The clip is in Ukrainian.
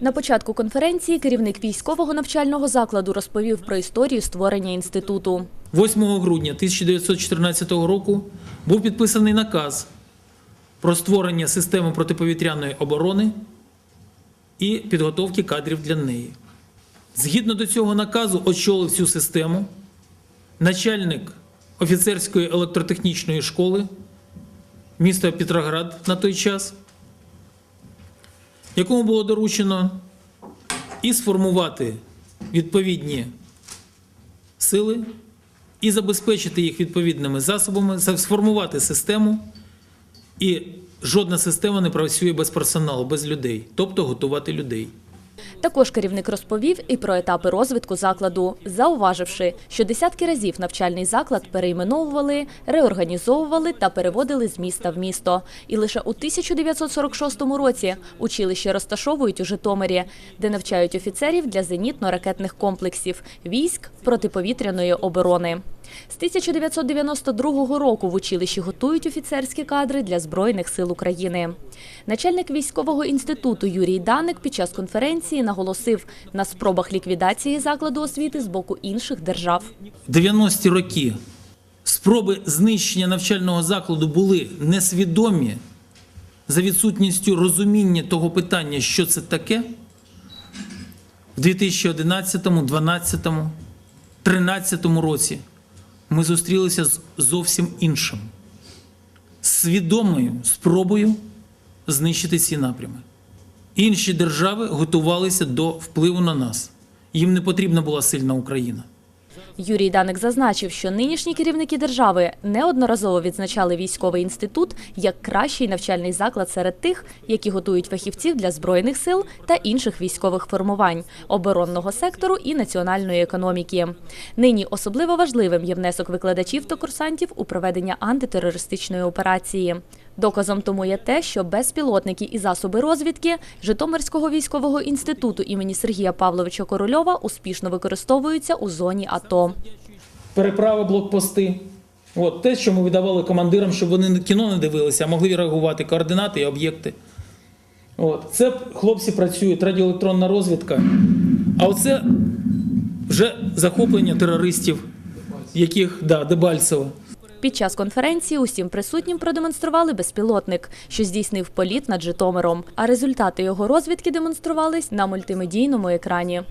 На початку конференції керівник військового навчального закладу розповів про історію створення інституту. 8 грудня 1914 року був підписаний наказ про створення системи протиповітряної оборони і підготовки кадрів для неї. Згідно до цього наказу, очолив цю систему начальник офіцерської електротехнічної школи міста Петроград на той час, якому було доручено і сформувати відповідні сили і забезпечити їх відповідними засобами, сформувати систему, і жодна система не працює без персоналу, без людей, тобто готувати людей. Також керівник розповів і про етапи розвитку закладу, зауваживши, що десятки разів навчальний заклад перейменовували, реорганізовували та переводили з міста в місто. І лише у 1946 році училище розташовують у Житомирі, де навчають офіцерів для зенітно-ракетних комплексів, військ протиповітряної оборони. З 1992 року в училищі готують офіцерські кадри для Збройних сил України. Начальник військового інституту Юрій Даник під час конференції наголосив на спробах ліквідації закладу освіти з боку інших держав. 90-ті роки спроби знищення навчального закладу були несвідомі за відсутністю розуміння того питання, що це таке. В 2011, 2012, 2013 році ми зустрілися з зовсім іншим, свідомою спробою знищити ці напрями. Інші держави готувалися до впливу на нас. Їм не потрібна була сильна Україна. Юрій Даник зазначив, що нинішні керівники держави неодноразово відзначали військовий інститут як кращий навчальний заклад серед тих, які готують фахівців для збройних сил та інших військових формувань, оборонного сектору і національної економіки. Нині особливо важливим є внесок викладачів та курсантів у проведення антитерористичної операції. Доказом тому є те, що безпілотники і засоби розвідки Житомирського військового інституту імені Сергія Павловича Корольова успішно використовуються у зоні АТО. переправи, блокпости. От те, що ми видавали командирам, щоб вони кіно не дивилися, а могли реагувати координати і об'єкти. От. Це хлопці працюють, радіоелектронна розвідка. А оце вже захоплення терористів, яких да, Дебальцево. Під час конференції усім присутнім продемонстрували безпілотник, що здійснив політ над Житомиром. А результати його розвідки демонструвались на мультимедійному екрані.